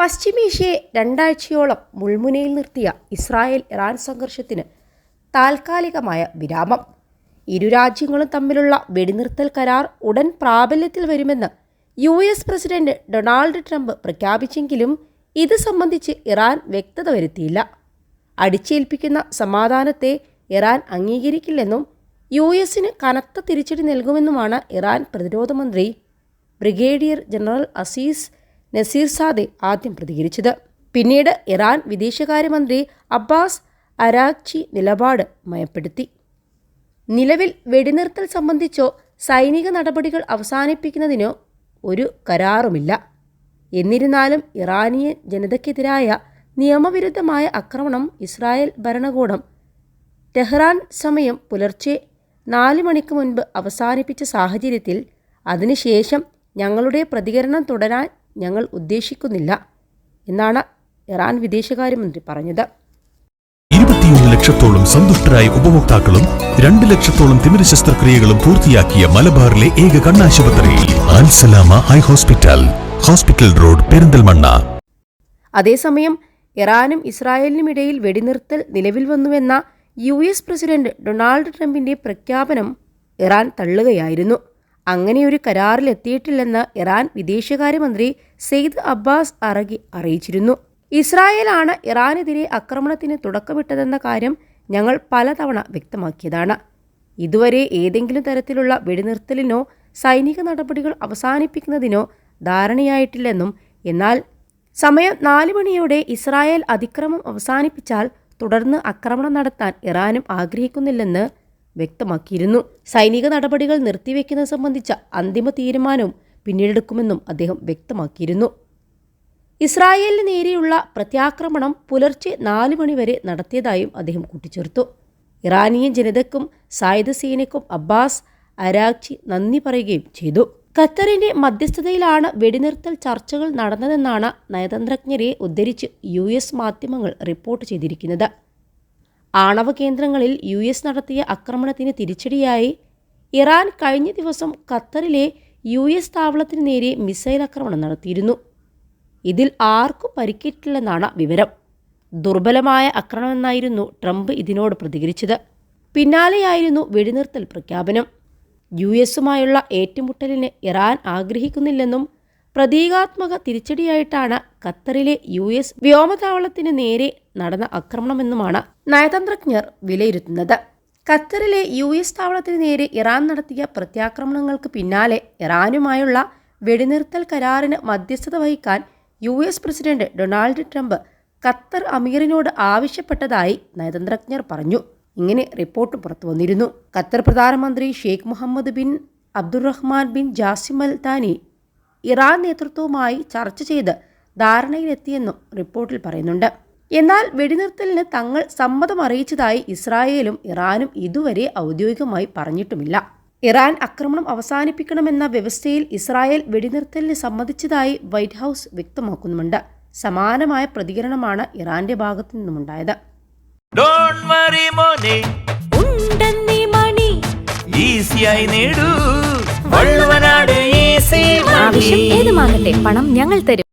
പശ്ചിമേഷ്യയെ രണ്ടാഴ്ചയോളം മുൾമുനയിൽ നിർത്തിയ Israel Iran സംഘർഷത്തിന് താൽക്കാലികമായ വിരാമം. ഇരു രാജ്യങ്ങളും തമ്മിലുള്ള വെടിനിർത്തൽ കരാർ ഉടൻ പ്രാബല്യത്തിൽ വരുമെന്ന് U S president Donald Trump പ്രഖ്യാപിച്ചെങ്കിലും ഇത് സംബന്ധിച്ച് ഇറാൻ വ്യക്തത വരുത്തിയില്ല. അടിച്ചേൽപ്പിക്കുന്ന സമാധാനത്തെ ഇറാൻ അംഗീകരിക്കില്ലെന്നും യു എസിന് കനത്ത തിരിച്ചടി നൽകുമെന്നുമാണ് ഇറാൻ പ്രതിരോധ മന്ത്രി brigadier general Aziz Nasirzadeh ആദ്യം പ്രതികരിച്ചത്. പിന്നീട് ഇറാൻ വിദേശകാര്യമന്ത്രി അബ്ബാസ് അരാക്ചി നിലപാട് മയപ്പെടുത്തി. നിലവിൽ വെടിനിർത്തൽ സംബന്ധിച്ചോ സൈനിക നടപടികൾ അവസാനിപ്പിക്കുന്നതിനോ ഒരു കരാറുമില്ല. എന്നിരുന്നാലും ഇറാനിയൻ ജനതയ്ക്കെതിരായ നിയമവിരുദ്ധമായ ആക്രമണം ഇസ്രായേൽ ഭരണകൂടം ടെഹ്റാൻ സമയം പുലർച്ചെ നാല് മണിക്ക് മുൻപ് അവസാനിപ്പിച്ച സാഹചര്യത്തിൽ അതിനുശേഷം ഞങ്ങളുടെ പ്രതികരണം തുടരാൻ ഞങ്ങൾ ഉദ്ദേശിക്കുന്നില്ല എന്നാണ് ഇറാൻ വിദേശകാര്യമന്ത്രി പറഞ്ഞത്. ഇരുപത്തിയൊന്ന് ലക്ഷത്തോളം സന്തുഷ്ടരായ ഉപഭോക്താക്കളും രണ്ട് ലക്ഷത്തോളം തിമിര ശസ്ത്രക്രിയകളും പൂർത്തിയാക്കിയ മലബാറിലെ ഏക കണ്ണാശുപത്രി Alsalama high hospital hospital road Perinthalmanna. അതേസമയം ഇറാനും ഇസ്രായേലിനും ഇടയിൽ വെടിനിർത്തൽ നിലവിൽ വന്നുവെന്ന യു എസ് പ്രസിഡന്റ് ഡൊണാൾഡ് ട്രംപിന്റെ പ്രഖ്യാപനം ഇറാൻ തള്ളുകയായിരുന്നു. അങ്ങനെയൊരു കരാറിലെത്തിയിട്ടില്ലെന്ന് ഇറാൻ വിദേശകാര്യമന്ത്രി സെയ്ദ് അബ്ബാസ് അറഗി അറിയിച്ചിരുന്നു. ഇസ്രായേലാണ് ഇറാനെതിരെ ആക്രമണത്തിന് തുടക്കമിട്ടതെന്ന കാര്യം ഞങ്ങൾ പലതവണ വ്യക്തമാക്കിയതാണ്. ഇതുവരെ ഏതെങ്കിലും തരത്തിലുള്ള വെടിനിർത്തലിനോ സൈനിക നടപടികൾ അവസാനിപ്പിക്കുന്നതിനോ ധാരണയായിട്ടില്ലെന്നും എന്നാൽ സമയം നാല് മണിയോടെ ഇസ്രായേൽ അതിക്രമം അവസാനിപ്പിച്ചാൽ തുടർന്ന് ആക്രമണം നടത്താൻ ഇറാനും ആഗ്രഹിക്കുന്നില്ലെന്ന് വ്യക്തമാക്കിയിരുന്നു. സൈനിക നടപടികൾ നിർത്തിവെക്കുന്നത് സംബന്ധിച്ച അന്തിമ തീരുമാനവും പിന്നീടെടുക്കുമെന്നും അദ്ദേഹം വ്യക്തമാക്കിയിരുന്നു. ഇസ്രായേലിന് നേരെയുള്ള പ്രത്യാക്രമണം പുലർച്ചെ നാല് മണിവരെ നടത്തിയതായും അദ്ദേഹം കൂട്ടിച്ചേർത്തു. ഇറാനിയൻ ജനതയ്ക്കും സായുധ സേനയ്ക്കും അബ്ബാസ് അരാക്ചി നന്ദി പറയുകയും ചെയ്തു. ഖത്തറിന്റെ മധ്യസ്ഥതയിലാണ് വെടിനിർത്തൽ ചർച്ചകൾ നടന്നതെന്നാണ് നയതന്ത്രജ്ഞരെ ഉദ്ധരിച്ച് യു എസ് മാധ്യമങ്ങൾ റിപ്പോർട്ട് ചെയ്തിരിക്കുന്നത്. ആണവ കേന്ദ്രങ്ങളിൽ യു എസ് നടത്തിയ ആക്രമണത്തിന് തിരിച്ചടിയായി. ഇറാൻ കഴിഞ്ഞ ദിവസം ഖത്തറിലെ യു എസ് താവളത്തിന് നേരെ മിസൈൽ ആക്രമണം നടത്തിയിരുന്നു. ഇതിൽ ആർക്കും പരിക്കേറ്റില്ലെന്നാണ് വിവരം. ദുർബലമായ ആക്രമണമെന്നായിരുന്നു ട്രംപ് ഇതിനോട് പ്രതികരിച്ചത്. പിന്നാലെയായിരുന്നു വെടിനിർത്തൽ പ്രഖ്യാപനം. യു എസുമായുള്ള ഏറ്റുമുട്ടലിന് ഇറാൻ ആഗ്രഹിക്കുന്നില്ലെന്നും പ്രതീകാത്മക തിരിച്ചടിയായിട്ടാണ് ഖത്തറിലെ യു എസ് വ്യോമതാവളത്തിന് നേരെ നടന്ന ആക്രമണമെന്നുമാണ് നയതന്ത്രജ്ഞർ വിലയിരുത്തുന്നത്. ഖത്തറിലെ യു എസ് താവളത്തിന് നേരെ ഇറാൻ നടത്തിയ പ്രത്യാക്രമണങ്ങൾക്ക് പിന്നാലെ ഇറാനുമായുള്ള വെടിനിർത്തൽ കരാറിന് മധ്യസ്ഥത വഹിക്കാൻ U S president Donald Trump Qatar അമീറിനോട് ആവശ്യപ്പെട്ടതായി നയതന്ത്രജ്ഞർ പറഞ്ഞു. ഇങ്ങനെ റിപ്പോർട്ട് പുറത്തു വന്നിരുന്നു. ഖത്തർ പ്രധാനമന്ത്രി Sheikh Mohammed bin Abdulrahman bin Jassim Al Thani Iran നേതൃത്വവുമായി ചർച്ച ചെയ്ത് ധാരണയിലെത്തിയെന്നും റിപ്പോർട്ടിൽ പറയുന്നുണ്ട്. എന്നാൽ വെടിനിർത്തലിന് തങ്ങൾ സമ്മതം അറിയിച്ചതായി ഇസ്രായേലും ഇറാനും ഇതുവരെ ഔദ്യോഗികമായി പറഞ്ഞിട്ടുമില്ല. ഇറാൻ ആക്രമണം അവസാനിപ്പിക്കണമെന്ന വ്യവസ്ഥയിൽ ഇസ്രായേൽ വെടിനിർത്തലിന് സമ്മതിച്ചതായി വൈറ്റ് ഹൗസ് വ്യക്തമാക്കുന്നുമുണ്ട്. സമാനമായ പ്രതികരണമാണ് ഇറാന്റെ ഭാഗത്തു നിന്നുമുണ്ടായത്. ഡോണ്ട് വറി മോനെ. ഉണ്ടെന്നീ മണി. ഈസിയായി നേടൂ. വള്ളുവനാട് ഈസി ആവശ്യം ഏതുമാകട്ടെ പണം ഞങ്ങൾ തരും.